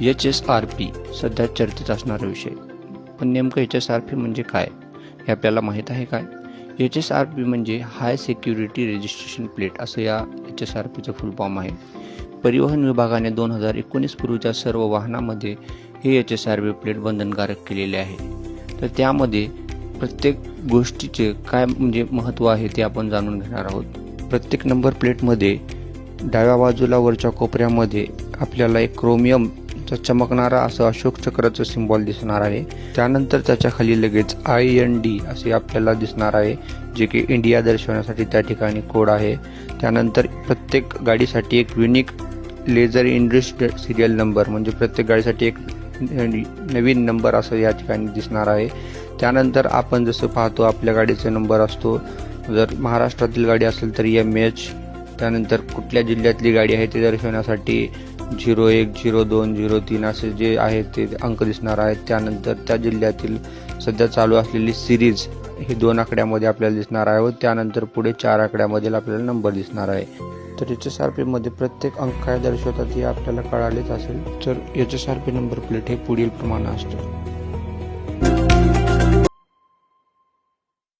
H S R P सध्या चर्चेत असणारा विषय. पण नेमकं एच एस आर पी म्हणजे काय? हे आपल्याला माहीत आहे काय एच एस आर पी म्हणजे हाय सिक्युरिटी रजिस्ट्रेशन प्लेट असं या एच एस आर पीचं फुल फॉर्म आहे. परिवहन विभागाने दोन हजार एकोणीस पूर्वीच्या सर्व वाहनामध्ये हे H S R P plate बंधनकारक केलेले आहे. तर त्यामध्ये प्रत्येक गोष्टीचे काय म्हणजे महत्त्व आहे ते आपण जाणून घेणार आहोत. प्रत्येक नंबर प्लेटमध्ये डाव्या बाजूला वरच्या कोपऱ्यामध्ये आपल्याला एक क्रोमियम तर चमकणारा असं अशोक चक्राचं सिम्बॉल दिसणार आहे. त्यानंतर त्याच्याखाली लगेच आय एन डी असे आपल्याला दिसणार आहे जे की इंडिया दर्शवण्यासाठी त्या ठिकाणी कोड आहे. त्यानंतर प्रत्येक गाडीसाठी एक युनिक लेझर इंडस्ट सिरियल नंबर म्हणजे प्रत्येक गाडीसाठी एक नवीन नंबर असं या ठिकाणी दिसणार आहे. त्यानंतर आपण जसं पाहतो आपल्या गाडीचा नंबर असतो. जर महाराष्ट्रातील गाडी असेल तर एम एच त्यानंतर कुठल्या जिल्ह्यातली गाडी आहे ते दर्शवण्यासाठी झिरो एक झिरो दोन झिरो तीन असे जे आहेत ते अंक दिसणार आहेत. त्यानंतर त्या जिल्ह्यातील सध्या चालू असलेली सिरीज हे दोन आकड्यामध्ये आपल्याला दिसणार आहे व त्यानंतर पुढे चार आकड्यामधील आपल्याला नंबर दिसणार आहे. तर एच एस आर पीमध्ये प्रत्येक अंक काय दर्शवतात हे आपल्याला कळालेच असेल. तर H S R P number plate हे पुढील प्रमाणे असतं.